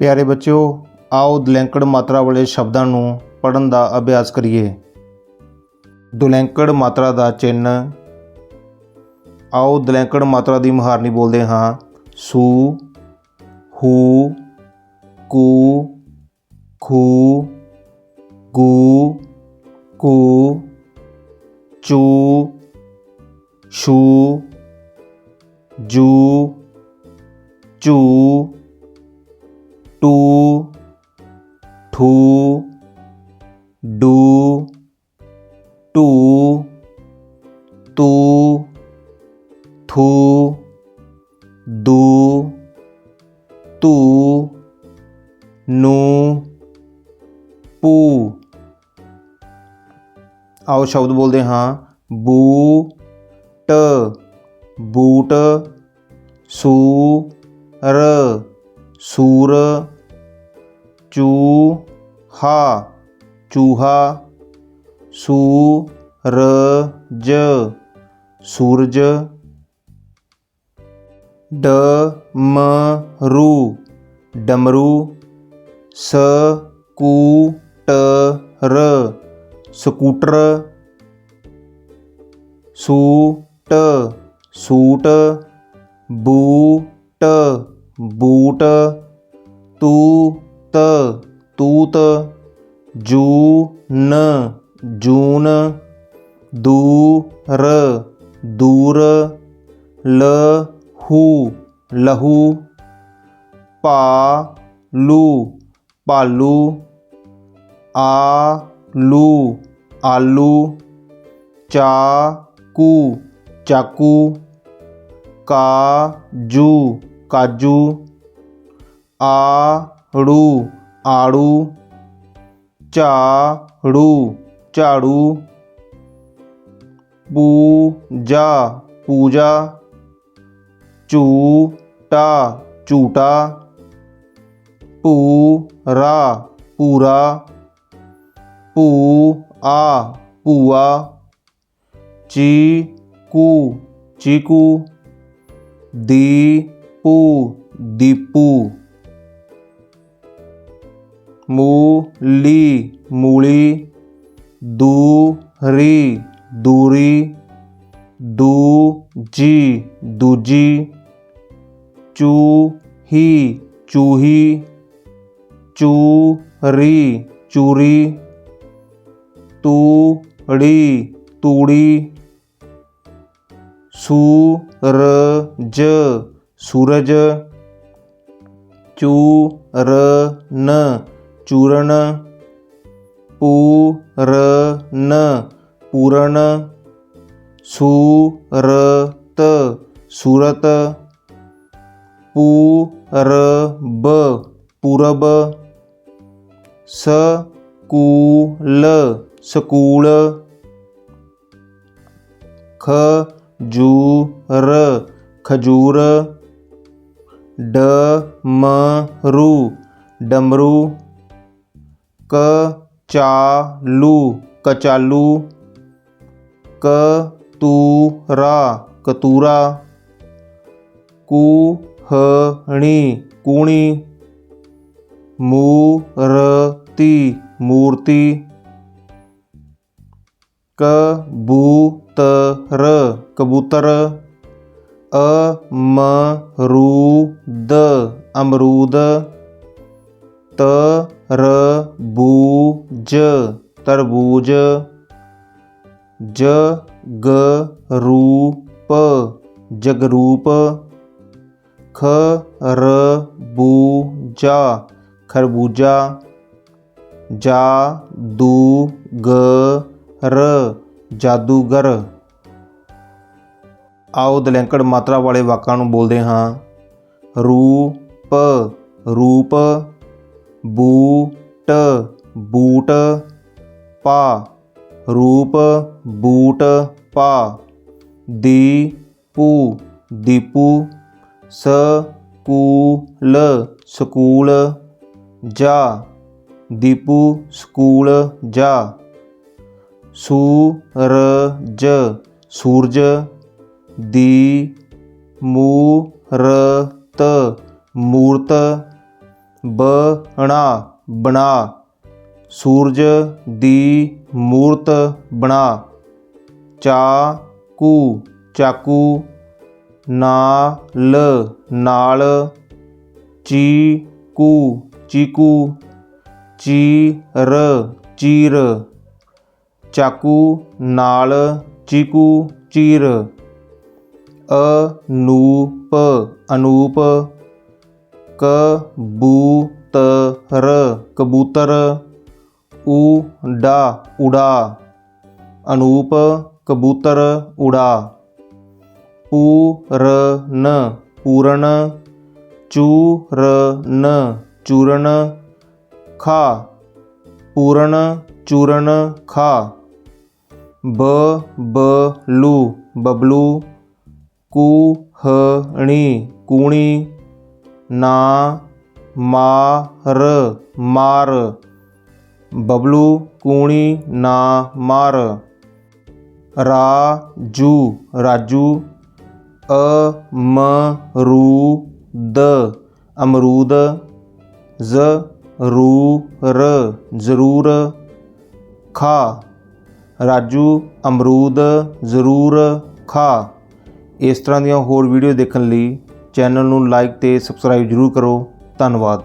ਪਿਆਰੇ ਬੱਚਿਓ, ਆਓ ਦੁਲੈਂਕੜ ਮਾਤਰਾ ਵਾਲੇ ਸ਼ਬਦਾਂ ਨੂੰ ਪੜ੍ਹਨ ਦਾ ਅਭਿਆਸ ਕਰੀਏ। ਦੁਲੈਂਕੜ ਮਾਤਰਾ ਦਾ ਚਿੰਨ ਆਓ ਦੁਲੈਂਕੜ ਮਾਤਰਾ ਦੀ ਮੁਹਾਰਨੀ ਬੋਲਦੇ ਹਾਂ। ਸੂ, ਹੂ, ਕੂ, ਖੂ, ਗੂ, ਕੂ, ਚੂ, ਛੂ, ਜੂ ਚੂ टू ठू डू, टू, तू, थू, दू, तू, नू, पू। आओ शब्द बोलते हाँ बू ट बूट, सू, र। सूर चूहा चूहा सूरज सूरज डमरू डमरू scooter scooter suit suit boot. Boot, तूत तूत, जून जून, दूर दूर, लहू लहू, पालू पालू, आलू आलू, चाकू चाकू, काजू। काजू, आड़ू आड़ू, चाड़ू चाड़ू, पूजा पूजा, चूटा चूटा, पूरा पूरा पू आ पुआ, चीकू चीकू, दी पू दीपू। मूली मूली। दूरी दूरी। दूजी दूजी। चूही चूही। चूरी चूरी। तूड़ी तूड़ी। ज ਚੂਹੀ ਚੂਹੀ ਚੂਰੀ ਚੂਰੀ ਤੂੜੀ ਤੂੜੀ ਸੂਰਜ ਸੂਰਜ ਚੂਰਨ ਚੂਰਨ ਪੂਰਨ ਪੂਰਨ ਸੂਰਤ ਸੂਰਤ ਪੂਰਬ ਪੂਰਬ ਸਕੂਲ ਸਕੂਲ ਰ ਖਜੂਰ ਡਮਰੂ ਡਮਰੂ ਕਚਾਲੂ ਕਚਾਲੂ ਕਤੂਰਾ ਕਤੂਰਾ ਕੂਹਣੀ ਕੂਣੀ ਮੂਰਤੀ ਮੂਰਤੀ ਕਬੂਤਰ ਕਬੂਤਰ अमरूद अमरूद तरबूज तरबूज जगरूप जगरूप खरबूजा खरबूजा जादूगर जादूगर। ਆਓ ਦਲੈਂਕੜ ਮਾਤਰਾ ਵਾਲੇ ਵਾਕਾਂ ਨੂੰ ਬੋਲਦੇ ਹਾਂ। ਰੂਪ ਰੂਪ, ਬੂਟ ਬੂਟ, ਪਾ। ਰੂਪ, ਬੂਟ, ਪਾ। ਦੀਪੂ ਦੀਪੂ, ਸਕੂਲ ਸਕੂਲ, ਜਾ। ਦੀਪੂ, ਸਕੂਲ, ਜਾ। ਸੂਰਜ ਸੂਰਜ ਦੀ ਮੂਰਤ ਮੂਰਤ ਬਣਾ ਬਣਾ। ਸੂਰਜ ਦੀ ਮੂਰਤ ਬਣਾ। ਚਾਕੂ ਚਾਕੂ ਨਾਲ ਨਾਲ। ਚੀਕੂ ਚੀਕੂ, ਚੀਰ ਚੀਰ। ਚਾਕੂ ਨਾਲ, ਚੀਕੂ, ਚੀਰ। ਅਨੂਪ ਅਨੂਪ, ਕਬੂਤਰ ਕਬੂਤਰ, ਊਡਾ ਉਡਾ ਅਨੂਪ, ਕਬੂਤਰ ਉਡਾ ਪੂਰਨ ਪੂਰਨ, ਚੂਰਨ ਚੂਰਨ, ਖਾ, ਪੂਰਨ, ਚੂਰਨ, ਖਾ ਬਲੂ ਬਬਲੂ ਕੂਹਣੀ ਕੂਣੀ ਨਾ, ਮਾਰ ਮਾਰ। ਬਬਲੂ ਕੂਣੀ ਨਾ, ਮਾਰ। ਰਾਜੂ ਰਾਜੂ, ਅਮਰੂਦ ਅਮਰੂਦ, ਜ਼ਰੂਰ ਜ਼ਰੂਰ। ਖਾ, ਰਾਜੂ, ਅਮਰੂਦ, ਜ਼ਰੂਰ, ਖਾ। ਇਸ ਤਰ੍ਹਾਂ ਦੀਆਂ ਹੋਰ ਵੀਡੀਓ ਦੇਖਣ ਲਈ ਚੈਨਲ ਨੂੰ ਲਾਈਕ ਤੇ ਸਬਸਕ੍ਰਾਈਬ ਜ਼ਰੂਰ ਕਰੋ। ਧੰਨਵਾਦ।